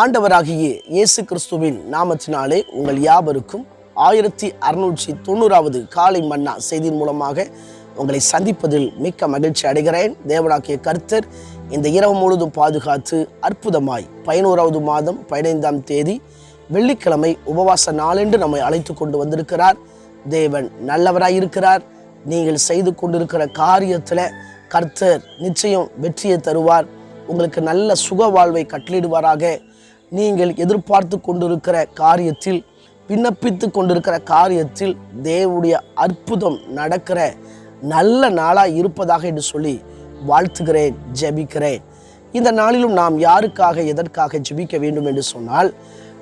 ஆண்டவராகிய இயேசு கிறிஸ்துவின் நாமத்தினாலே உங்கள் யாவருக்கும் ஆயிரத்தி அறுநூற்றி தொண்ணூறாவது காலை மன்னா செய்தியின் மூலமாக உங்களை சந்திப்பதில் மிக்க மகிழ்ச்சி அடைகிறேன். தேவனாக்கிய கர்த்தர் இந்த இரவு முழுதும் பாதுகாத்து அற்புதமாய் பதினோராவது மாதம் பதினைந்தாம் தேதி வெள்ளிக்கிழமை உபவாச நாளென்று நம்மை அழைத்து கொண்டு வந்திருக்கிறார். தேவன் நல்லவராயிருக்கிறார். நீங்கள் செய்து கொண்டிருக்கிற காரியத்தில் கர்த்தர் நிச்சயம் வெற்றியை தருவார். உங்களுக்கு நல்ல சுக வாழ்வை கட்டளிடுவாராக. நீங்கள் எதிர்பார்த்து கொண்டிருக்கிற காரியத்தில் விண்ணப்பித்து கொண்டிருக்கிற காரியத்தில் தேவனுடைய அற்புதம் நடக்கிற நல்ல நாளாக இருப்பதாக என்று சொல்லி வாழ்த்துகிறேன் ஜெபிக்கிறேன். இந்த நாளிலும் நாம் யாருக்காக எதற்காக ஜெபிக்க வேண்டும் என்று சொன்னால்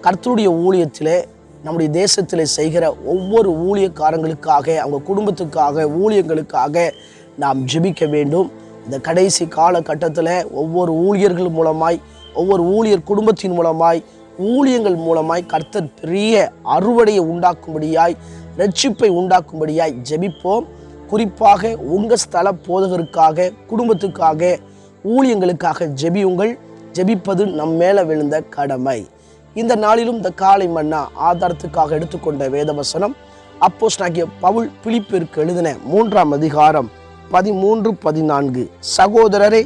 கர்த்தருடைய ஊழியத்திலே நம்முடைய தேசத்திலே செய்கிற ஒவ்வொரு ஊழியக்காரங்களுக்காக அவங்க குடும்பத்துக்காக ஊழியங்களுக்காக நாம் ஜெபிக்க வேண்டும். இந்த கடைசி காலகட்டத்தில் ஒவ்வொரு ஊழியர்கள் மூலமாய் ஒவ்வொரு ஊழியர் குடும்பத்தின் மூலமாய் ஊழியங்கள் மூலமாய் கர்த்தர் பெரிய அறுவடையை உண்டாக்கும்படியாய் ரட்சிப்பை உண்டாக்கும்படியாய் ஜெபிப்போம். குறிப்பாக உங்கள் ஸ்தல போதகருக்காக குடும்பத்துக்காக ஊழியங்களுக்காக ஜெபியுங்கள். ஜெபிப்பது நம் மேலே விழுந்த கடமை. இந்த நாளிலும் இந்த காலை மன்னா ஆதாரத்துக்காக எடுத்துக்கொண்ட வேதவசனம் அப்போஸ் நாகிய பவுல் பிலிப்பிற்கு எழுதின மூன்றாம் அதிகாரம் பதிமூன்று பதினான்கு. சகோதரரே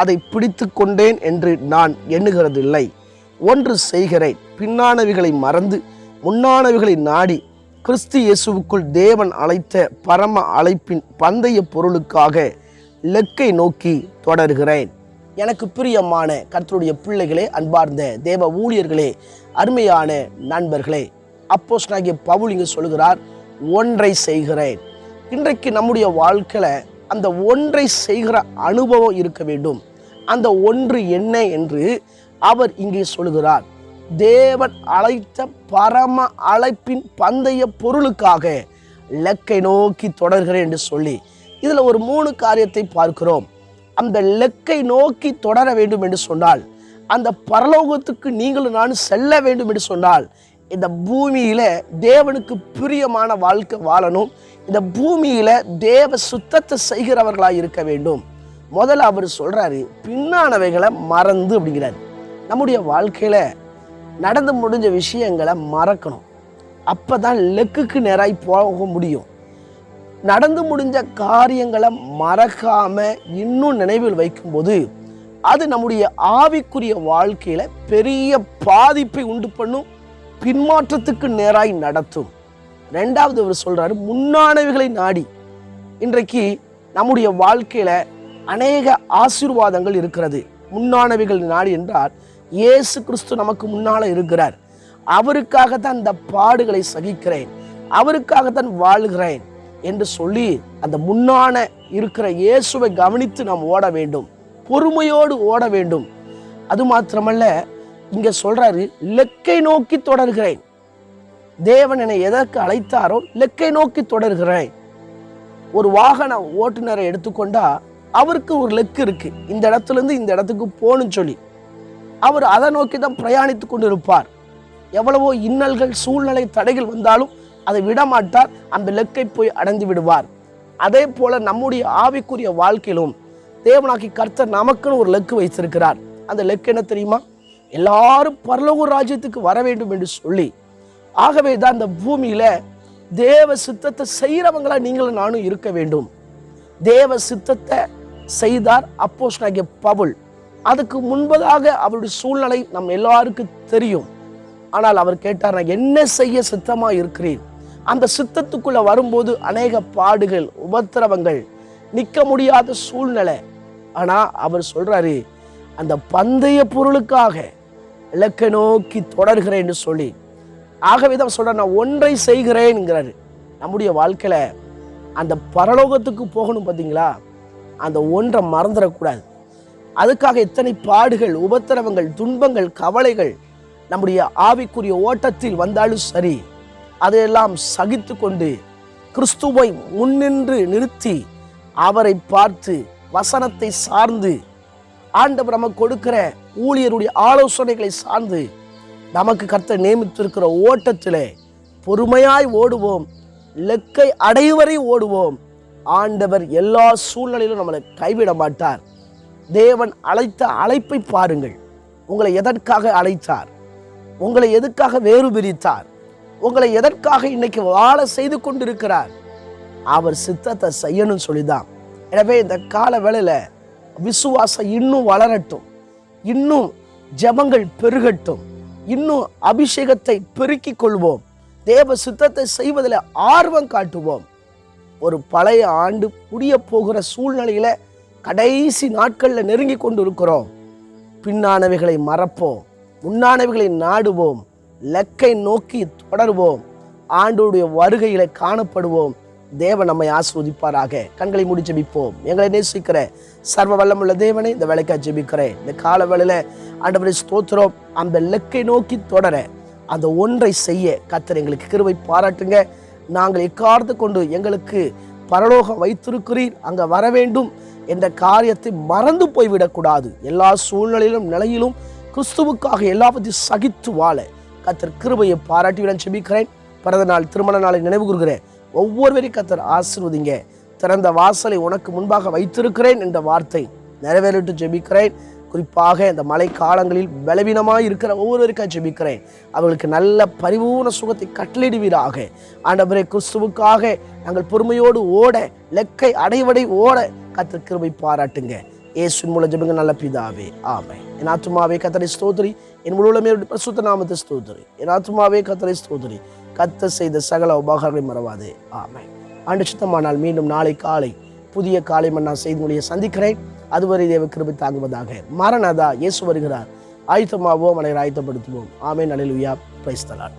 அதை பிடித்து கொண்டேன் என்று நான் எண்ணுகிறதில்லை. ஒன்று செய்கிறேன். பின்னானவைகளை மறந்து முன்னானவைகளை நாடி கிறிஸ்து இயேசுவுக்குள் தேவன் அழைத்த பரம அழைப்பின் பந்தய பொருளுக்காக லெக்கை நோக்கி தொடர்கிறேன். எனக்கு பிரியமான கர்த்தருடைய பிள்ளைகளே அன்பார்ந்த தேவ ஊழியர்களே அருமையான நண்பர்களே அப்போஸ் நாகிய பவுல் இங்கு சொல்கிறார் ஒன்றை செய்கிறேன். இன்றைக்கு நம்முடைய வாழ்க்கையில் அந்த ஒன்றை செய்கிற அனுபவம் இருக்க வேண்டும். அந்த ஒன்று என்ன என்று அவர் இங்கே சொல்கிறார். தேவன் அழைத்த பரம அழைப்பின் பந்தய பொருளுக்காக லெக்கை நோக்கி தொடர்கிறேன் என்று சொல்லி இதில் ஒரு மூணு காரியத்தை பார்க்கிறோம். அந்த லெக்கை நோக்கி தொடர வேண்டும் என்று சொன்னால் அந்த பரலோகத்துக்கு நீங்களும் நான் செல்ல வேண்டும் என்று சொன்னால் இந்த பூமியில் தேவனுக்கு பிரியமான வாழ்க்கை வாழணும். இந்த பூமியில் தேவ சுத்தத்தை செய்கிறவர்களாக இருக்க வேண்டும். முதல்ல அவர் சொல்கிறாரு பின்னானவைகளை மறந்து அப்படிங்கிறாரு. நம்முடைய வாழ்க்கையில் நடந்து முடிஞ்ச விஷயங்களை மறக்கணும். அப்போ தான் லெக்குக்கு நேராய் போக முடியும். நடந்து முடிஞ்ச காரியங்களை மறக்காம இன்னும் நினைவில் வைக்கும்போது அது நம்முடைய ஆவிக்குரிய வாழ்க்கையில் பெரிய பாதிப்பை உண்டு பண்ணும். பின்மாற்றத்துக்கு நேராய் நடத்தும். ரெண்டாவது அவர் சொல்றாரு முன்னானவைகளை நாடி. இன்றைக்கு நம்முடைய வாழ்க்கையில அநேக ஆசீர்வாதங்கள் இருக்கிறது. முன்னானவைகள் நாடி என்றால் இயேசு கிறிஸ்து நமக்கு முன்னால இருக்கிறார். அவருக்காகத்தான் இந்த பாடுகளை சகிக்கிறேன். அவருக்காகத்தான் வாழ்கிறேன் என்று சொல்லி அந்த முன்னான இருக்கிற இயேசுவை கவனித்து நாம் ஓட வேண்டும். பொறுமையோடு ஓட வேண்டும். அது மாத்திரமல்ல இங்கே சொல்கிறாரு லெக்கை நோக்கி தொடர்கிறேன். தேவன் என்னை எதற்கு அழைத்தாரோ லெக்கை நோக்கி தொடர்கிறேன். ஒரு வாகன ஓட்டுநரை எடுத்துக்கொண்டா அவருக்கு ஒரு லெக்கு இருக்கு. இந்த இடத்துல இருந்து இந்த இடத்துக்கு போகணும்னு சொல்லி அவர் அதை நோக்கி தான் பிரயாணித்து கொண்டு இருப்பார் எவ்வளவோ இன்னல்கள் சூழ்நிலை தடைகள் வந்தாலும் அதை விடமாட்டார். அந்த லெக்கை போய் அடைந்து விடுவார். அதே போல நம்முடைய ஆவிக்குரிய வாழ்க்கையிலும் தேவனாக்கி கர்த்தர் நமக்குன்னு ஒரு லெக்கு வைத்திருக்கிறார். அந்த லெக்கு என்ன தெரியுமா? எல்லாரும் பரலோக ராஜ்யத்துக்கு வர வேண்டும் என்று சொல்லி ஆகவே தான் இந்த பூமியில் தேவ சித்தத்தை செய்கிறவங்களா நீங்களும் நானும் இருக்க வேண்டும். தேவ சித்தத்தை செய்தார் அப்போஸ் பவுல். அதுக்கு முன்பதாக அவருடைய சூழ்நிலை நம் எல்லாருக்கும் தெரியும். ஆனால் அவர் கேட்டார் நான் என்ன செய்ய சித்தமாக இருக்கிறேன்? அந்த சித்தத்துக்குள்ளே வரும்போது அநேக பாடுகள் உபத்திரவங்கள் நிற்க முடியாத சூழ்நிலை. ஆனால் அவர் சொல்கிறாரு அந்த பந்தய பொருளுக்காக இலக்கை நோக்கி தொடர்கிறேன்னு சொல்லி. ஆகவே தான் சொல்ற நான் ஒன்றை செய்கிறேன்ங்கிறாரு. நம்முடைய வாழ்க்கையில் அந்த பரலோகத்துக்கு போகணும் பார்த்தீங்களா அந்த ஒன்றை மறந்துடக்கூடாது. அதுக்காக எத்தனை பாடுகள் உபத்திரவங்கள் துன்பங்கள் கவலைகள் நம்முடைய ஆவிக்குரிய ஓட்டத்தில் வந்தாலும் சரி அதையெல்லாம் சகித்து கொண்டு கிறிஸ்துவை முன்னின்று நிறுத்தி அவரை பார்த்து வசனத்தை சார்ந்து ஆண்டவர் நமக்கு கொடுக்கிற ஊழியருடைய ஆலோசனைகளை சார்ந்து நமக்கு கர்த்த நியமித்திருக்கிற ஓட்டத்தில் பொறுமையாய் ஓடுவோம் லெக்கை அடைவரை ஓடுவோம். ஆண்டவர் எல்லா சூழ்நிலையிலும் நம்மளை கைவிட மாட்டார். தேவன் அழைத்த அழைப்பை பாருங்கள். உங்களை எதற்காக அழைத்தார்? உங்களை எதுக்காக வேறு பிரித்தார்? உங்களை எதற்காக இன்னைக்கு வாழ செய்து கொண்டிருக்கிறார்? அவர் சித்தத்தை செய்யணும்னு சொல்லிதான். எனவே இந்த கால வேலையில் விசுவாசம் இன்னும் வளரட்டும். இன்னும் ஜெபங்கள் பெருகட்டும். இன்னும் அபிஷேகத்தை பெருக்கிக் கொள்வோம். தேவ சித்தத்தை செய்வதில் ஆர்வம் காட்டுவோம். ஒரு பழைய ஆண்டு புடிய போகிற சூழ்நிலையில கடைசி நாட்களில் நெருங்கி கொண்டு இருக்கிறோம் பின்னானவைகளை மறப்போம். முன்னானவைகளை நாடுவோம். லக்கை நோக்கி தொடருவோம். ஆண்டோடைய வருகையில காணப்படுவோம். தேவன் நம்மை ஆஸ்வதிப்பாராக. கண்களை முடி ஜெபிப்போம். எங்களை நேசிக்கிற சர்வ வல்லமுள்ள தேவனை இந்த வேலைக்காக ஜெபிக்கிறேன். இந்த கால வேளையில ஆண்டவரை ஸ்தோத்திரம். அந்த இலக்கை நோக்கி தொடர அந்த ஒன்றை செய்ய கத்தர் எங்களுக்கு கிருவை பாராட்டுங்க. நாங்கள் எக்கார்த்து கொண்டு எங்களுக்கு பரலோகம் வைத்திருக்கிறீர் அங்கே வர வேண்டும் என்ற காரியத்தை மறந்து போய்விடக்கூடாது. எல்லா சூழ்நிலையிலும் நிலையிலும் கிறிஸ்துவுக்காக எல்லாவற்றையும் சகித்து வாழ கத்தர் கிருபையை பாராட்டிவிடன் செபிக்கிறேன் பிறந்த நாள் திருமண நாளை நினைவு கூறுகிறேன். ஒவ்வொருவரையும் கத்தர் ஆசிர்வதிங்க. திறந்த வாசலை உனக்கு முன்பாக வைத்திருக்கிறேன் என்ற வார்த்தை நிறைவேறிட்டு ஜெபிக்கிறேன். குறிப்பாக இந்த மழை காலங்களில் பலவீனமாக இருக்கிற ஒவ்வொருவருக்காக ஜெபிக்கிறேன். அவர்களுக்கு நல்ல பரிபூர்ண சுகத்தை கட்டளிடுவீராக ஆண்டவரே கிறிஸ்துவுக்காக நாங்கள் பொறுமையோடு ஓட லெக்கை அடைவடை ஓட கத்தர் கிருபை பாராட்டுங்க. இயேசுவின் மூலம் ஜெபிங்க நல்ல பிதாவே. ஆமை என் ஆத்துமாவே கத்தரை ஸ்தோத்திரி. என் முழுமே பிரசுத்த நாமத்தை ஸ்தோத்திரி. என் ஆத்மாவே கத்தரை ஸ்தோத்திரி. கத்த செய்த சகல உபகாரங்களை மறவாதே. ஆமை ஆண்டு சுத்தமானால் மீண்டும் நாளை காலை புதிய காலை மன்னா செய்து மொழியை சந்திக்கிறேன். அதுவரை தேவ கிருபி தாங்குவதாக மரணதா இயேசு வருகிறார். ஆயுத்தமாவோம் மனை ஆயத்தப்படுத்துவோம். ஆமே உயா பிரைஸ்தலான்